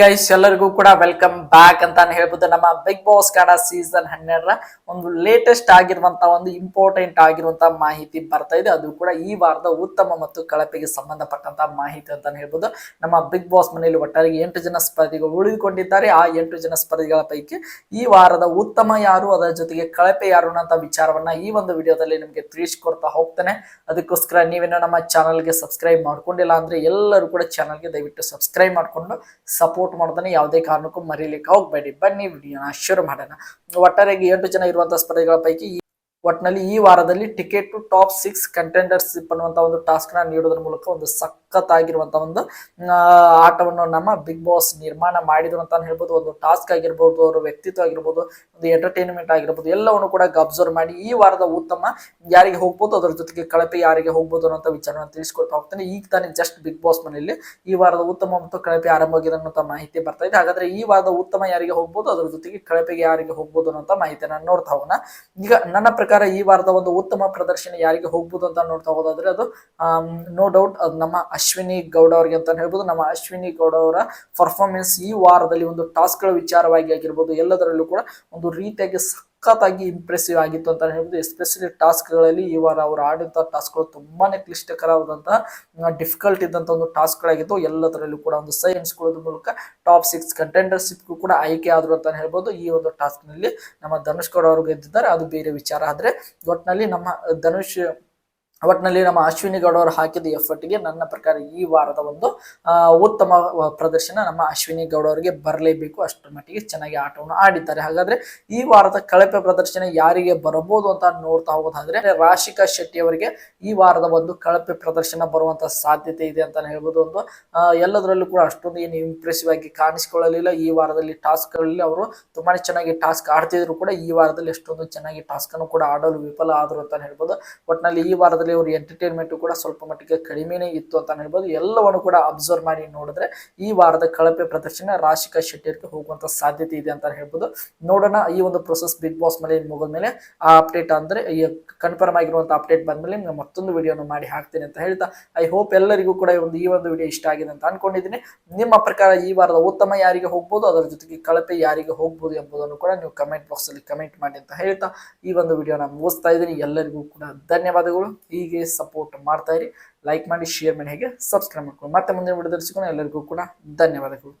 Guys ಎಲ್ಲರಿಗೂ ಕೂಡ welcome back ಅಂತಾನೆ ಹೇಳ್ಬೋದು. ನಮ್ಮ ಬಿಗ್ ಬಾಸ್ ಕನ್ನಡ ಸೀಸನ್ ಹನ್ನೆರಡರ ಒಂದು ಲೇಟೆಸ್ಟ್ ಆಗಿರುವಂತ ಒಂದು ಇಂಪಾರ್ಟೆಂಟ್ ಆಗಿರುವಂತ ಮಾಹಿತಿ ಬರ್ತಾ ಇದೆ. ಅದು ಕೂಡ ಈ ವಾರದ ಉತ್ತಮ ಮತ್ತು ಕಳಪೆಗೆ ಸಂಬಂಧಪಟ್ಟಂತ ಮಾಹಿತಿ ಅಂತಾನೆ ಹೇಳ್ಬೋದು. ನಮ್ಮ ಬಿಗ್ ಬಾಸ್ ಮನೆಯಲ್ಲಿ ಒಟ್ಟಾರೆ ಎಂಟು ಜನ ಸ್ಪರ್ಧಿಗಳು ಉಳಿದುಕೊಂಡಿದ್ದಾರೆ. ಆ ಎಂಟು ಜನ ಸ್ಪರ್ಧಿಗಳ ಪೈಕಿ ಈ ವಾರದ ಉತ್ತಮ ಯಾರು, ಅದರ ಜೊತೆಗೆ ಕಳಪೆ ಯಾರು ಅನ್ನೋ ವಿಚಾರವನ್ನ ಈ ಒಂದು ವಿಡಿಯೋದಲ್ಲಿ ನಿಮಗೆ ತಿಳಿಸ್ಕೊಡ್ತಾ ಹೋಗ್ತಾನೆ. ಅದಕ್ಕೋಸ್ಕರ ನೀವೇನೋ ನಮ್ಮ ಚಾನಲ್ಗೆ ಸಬ್ಸ್ಕ್ರೈಬ್ ಮಾಡ್ಕೊಂಡಿಲ್ಲ ಅಂದ್ರೆ ಎಲ್ಲರೂ ಕೂಡ ಚಾನಲ್ಗೆ ದಯವಿಟ್ಟು ಸಬ್ಸ್ಕ್ರೈಬ್ ಮಾಡ್ಕೊಂಡು ಸಪೋರ್ಟ್ ಮಾಡ್ತಾನೆ ಯಾವುದೇ ಕಾರಣಕ್ಕೂ ಮರೀಲಿಕ್ಕೆ ಹೋಗ್ಬೇಡಿ ಬನ್ನಿ ವಿಡಿಯೋನ ಶುರು ಮಾಡೋಣ ಒಟ್ಟಾರೆಯಾಗಿ ಎಂಟು ಜನ ಇರುವಂತಹ ಸ್ಪರ್ಧೆಗಳ ಪೈಕಿ ಒಟ್ಟಿನಲ್ಲಿ ಈ ವಾರದಲ್ಲಿ ticket to top six contenders ಅನ್ನುವಂತ ಒಂದು ಟಾಸ್ಕ್ನ ನೀಡೋದ್ರ ಮೂಲಕ ಒಂದು ಸಖತ್ತಾಗಿರುವಂತ ಒಂದು ಆಟವನ್ನು ನಮ್ಮ ಬಿಗ್ ಬಾಸ್ ನಿರ್ಮಾಣ ಮಾಡಿದ್ರು ಅಂತ ಹೇಳ್ಬೋದು. ಒಂದು ಟಾಸ್ಕ್ ಆಗಿರ್ಬೋದು, ಅವರ ವ್ಯಕ್ತಿತ್ವ ಆಗಿರ್ಬೋದು, ಒಂದು ಎಂಟರ್ಟೈನ್ಮೆಂಟ್ ಆಗಿರ್ಬೋದು, ಎಲ್ಲವನ್ನು ಕೂಡ ಅಬ್ಸರ್ವ್ ಮಾಡಿ ಈ ವಾರದ ಉತ್ತಮ ಯಾರಿಗೆ ಹೋಗ್ಬೋದು, ಅದರ ಜೊತೆಗೆ ಕಳಪೆ ಯಾರಿಗೆ ಹೋಗ್ಬೋದು ಅನ್ನೋ ವಿಚಾರವನ್ನು ತಿಳಿಸ್ಕೊಳ್ತಾ ಹೋಗ್ತಾನೆ. ಈಗ ತಾನೇ ಜಸ್ಟ್ ಬಿಗ್ ಬಾಸ್ ಮನೆಯಲ್ಲಿ ಈ ವಾರದ ಉತ್ತಮ ಮತ್ತು ಕಳಪೆ ಆರಂಭವಾಗಿದೆ ಅನ್ನೋ ಮಾಹಿತಿ ಬರ್ತಾ ಇದೆ. ಹಾಗಾದ್ರೆ ಈ ವಾರದ ಉತ್ತಮ ಯಾರಿಗೆ ಹೋಗ್ಬೋದು, ಅದರ ಜೊತೆಗೆ ಕಳಪೆಗೆ ಯಾರಿಗೆ ಹೋಗ್ಬೋದು ಅನ್ನೋ ಮಾಹಿತಿಯನ್ನು ನೋಡ್ತಾ ಹೋಗೋಣ. ಈಗ ನನ್ನ ಪ್ರಕಾರ ಈ ವಾರದ ಒಂದು ಉತ್ತಮ ಪ್ರದರ್ಶನ ಯಾರಿಗೆ ಹೋಗ್ಬೋದು ಅಂತ ನೋಡ್ತಾ ಹೋಗೋದಾದ್ರೆ ಅದು ನೋ ಡೌಟ್ ಅದು ನಮ್ಮ ಅಶ್ವಿನಿ ಗೌಡ ಅವರಿಗೆ ಅಂತ ಹೇಳ್ಬೋದು. ನಮ್ಮ ಅಶ್ವಿನಿ ಗೌಡ ಅವರ ಪರ್ಫಾರ್ಮೆನ್ಸ್ ಈ ವಾರದಲ್ಲಿ ಒಂದು ಟಾಸ್ಕ್ಗಳ ವಿಚಾರವಾಗಿ ಆಗಿರ್ಬೋದು. ಎಲ್ಲದರಲ್ಲೂ ಕೂಡ ಒಂದು ರೀತಿಯಾಗಿ ಸಖತ್ತಾಗಿ ಇಂಪ್ರೆಸಿವ್ ಆಗಿತ್ತು ಅಂತ ಹೇಳ್ಬೋದು. ಎಸ್ಪೆಷಲಿ ಟಾಸ್ಕ್ಗಳಲ್ಲಿ ಈ ವಾರ ಅವರು ಆಡಿದಂಥ ಟಾಸ್ಕ್ಗಳು ತುಂಬಾನೇ ಕ್ಲಿಷ್ಟಕರವಾದಂತಹ ಡಿಫಿಕಲ್ಟ್ ಇದ್ದಂಥ ಒಂದು ಟಾಸ್ಕ್ಗಳಾಗಿತ್ತು ಎಲ್ಲದರಲ್ಲೂ ಕೂಡ ಒಂದು ಸೈ ಎನ್ಸ್ಕೊಳ್ಳೋದ್ರ ಮೂಲಕ ಟಾಪ್ ಸಿಕ್ಸ್ ಕಂಟೆಂಡರ್ಶಿಪ್ಗೂ ಕೂಡ ಆಯ್ಕೆ ಆದರು ಅಂತ ಹೇಳ್ಬೋದು. ಈ ಒಂದು ಟಾಸ್ಕ್ನಲ್ಲಿ ನಮ್ಮ ಧನುಷ್ ಗೌಡ ಅವರು ಗೆದ್ದಿದ್ದಾರೆ. ಅದು ಬೇರೆ ವಿಚಾರ. ಆದರೆ ಒಟ್ಟಿನಲ್ಲಿ ನಮ್ಮ ಧನುಷ್ ಒಟ್ಟಿನಲ್ಲಿ ನಮ್ಮ ಅಶ್ವಿನಿ ಗೌಡ ಅವರು ಹಾಕಿದ ಎಫರ್ಟ್ಗೆ ನನ್ನ ಪ್ರಕಾರ ಈ ವಾರದ ಒಂದು ಉತ್ತಮ ಪ್ರದರ್ಶನ ನಮ್ಮ ಅಶ್ವಿನಿ ಗೌಡ ಅವರಿಗೆ ಬರಲೇಬೇಕು. ಅಷ್ಟರ ಮಟ್ಟಿಗೆ ಚೆನ್ನಾಗಿ ಆಟವನ್ನು ಆಡಿದ್ದಾರೆ. ಹಾಗಾದ್ರೆ ಈ ವಾರದ ಕಳಪೆ ಪ್ರದರ್ಶನ ಯಾರಿಗೆ ಬರಬಹುದು ಅಂತ ನೋಡ್ತಾ ಹೋಗೋದಾದ್ರೆ, ರಾಶಿಕಾ ಶೆಟ್ಟಿ ಅವರಿಗೆ ಈ ವಾರದ ಒಂದು ಕಳಪೆ ಪ್ರದರ್ಶನ ಬರುವಂತ ಸಾಧ್ಯತೆ ಇದೆ ಅಂತ ಹೇಳ್ಬೋದು. ಒಂದು ಎಲ್ಲದರಲ್ಲೂ ಕೂಡ ಅಷ್ಟೊಂದು ಏನು ಇಂಪ್ರೆಸಿವ್ ಆಗಿ ಕಾಣಿಸಿಕೊಳ್ಳಲಿಲ್ಲ. ಈ ವಾರದಲ್ಲಿ ಟಾಸ್ಕ್ಗಳಲ್ಲಿ ಅವರು ತುಂಬಾನೇ ಚೆನ್ನಾಗಿ ಟಾಸ್ಕ್ ಆಡ್ತಿದ್ರು ಕೂಡ. ಈ ವಾರದಲ್ಲಿ ಎಷ್ಟೊಂದು ಚೆನ್ನಾಗಿ ಟಾಸ್ಕ್ ಅನ್ನು ಕೂಡ ಆಡಲು ವಿಫಲ ಆದ್ರು ಅಂತ ಹೇಳ್ಬೋದು. ಒಟ್ಟಿನಲ್ಲಿ ಈ ವಾರದಲ್ಲಿ ಅವರು ಎಂಟರ್ಟೈನ್ಮೆಂಟ್ ಕೂಡ ಸ್ವಲ್ಪ ಮಟ್ಟಿಗೆ ಕಡಿಮೆನೇ ಇತ್ತು ಅಂತ ಹೇಳ್ಬೋದು ಎಲ್ಲವನ್ನು ಕೂಡ ಅಬ್ಸರ್ವ್ ಮಾಡಿ ನೋಡಿದ್ರೆ ಈ ವಾರದ ಕಳಪೆ ಪ್ರದರ್ಶನ ರಾಶಿಕಾ ಶೆಟ್ಟಿಯರ್ಗೆ ಹೋಗುವಂತ ಸಾಧ್ಯತೆ ಇದೆ ಅಂತ ಹೇಳ್ಬೋದು. ನೋಡೋಣ ಈ ಒಂದು ಪ್ರೊಸೆಸ್ ಬಿಗ್ ಬಾಸ್ ಮೇಲೆ ಮುಗಿದ ಮೇಲೆ ಆ ಅಪ್ಡೇಟ್ ಅಂದ್ರೆ ಕನ್ಫರ್ಮ್ ಆಗಿರುವಂತ ಅಪ್ಡೇಟ್ ಬಂದ್ಮೇಲೆ ನಿಮ್ಗೆ ಮತ್ತೊಂದು ವಿಡಿಯೋನ ಮಾಡಿ ಹಾಕ್ತೀನಿ ಅಂತ ಹೇಳ್ತಾ ಐ ಹೋಪ್ ಎಲ್ಲರಿಗೂ ಕೂಡ ಒಂದು, ಈ ಒಂದು ವಿಡಿಯೋ ಇಷ್ಟ ಆಗಿದೆ ಅಂತ ಅನ್ಕೊಂಡಿದ್ದೀನಿ. ನಿಮ್ಮ ಪ್ರಕಾರ ಈ ವಾರದ ಉತ್ತಮ ಯಾರಿಗೆ ಹೋಗ್ಬೋದು, ಅದರ ಜೊತೆಗೆ ಕಳಪೆ ಯಾರಿಗೆ ಹೋಗ್ಬೋದು ಎಂಬುದನ್ನು ಕೂಡ ನೀವು ಕಮೆಂಟ್ ಬಾಕ್ಸ್ ಅಲ್ಲಿ ಕಮೆಂಟ್ ಮಾಡಿ ಅಂತ ಹೇಳ್ತಾ ಈ ಒಂದು ವಿಡಿಯೋನ ಮುಗಿಸ್ತಾ ಇದ್ದೀನಿ. ಎಲ್ಲರಿಗೂ ಕೂಡ ಧನ್ಯವಾದಗಳು. ಹೀಗೆ ಸಪೋರ್ಟ್ ಮಾಡ್ತಾ ಇರಿ. ಲೈಕ್ ಮಾಡಿ ಶೇರ್ ಮಾಡಿ, ಹೇಗೆ ಸಬ್ಸ್ಕ್ರೈಬ್ ಮಾಡ್ಕೊಳ್ಳಿ. ಮತ್ತೆ ಮುಂದಿನ ವಿಡಿಯೋದಲ್ಲಿ ಸಿಗೋಣ ಎಲ್ಲರಿಗೂ ಕೂಡ ಧನ್ಯವಾದಗಳು.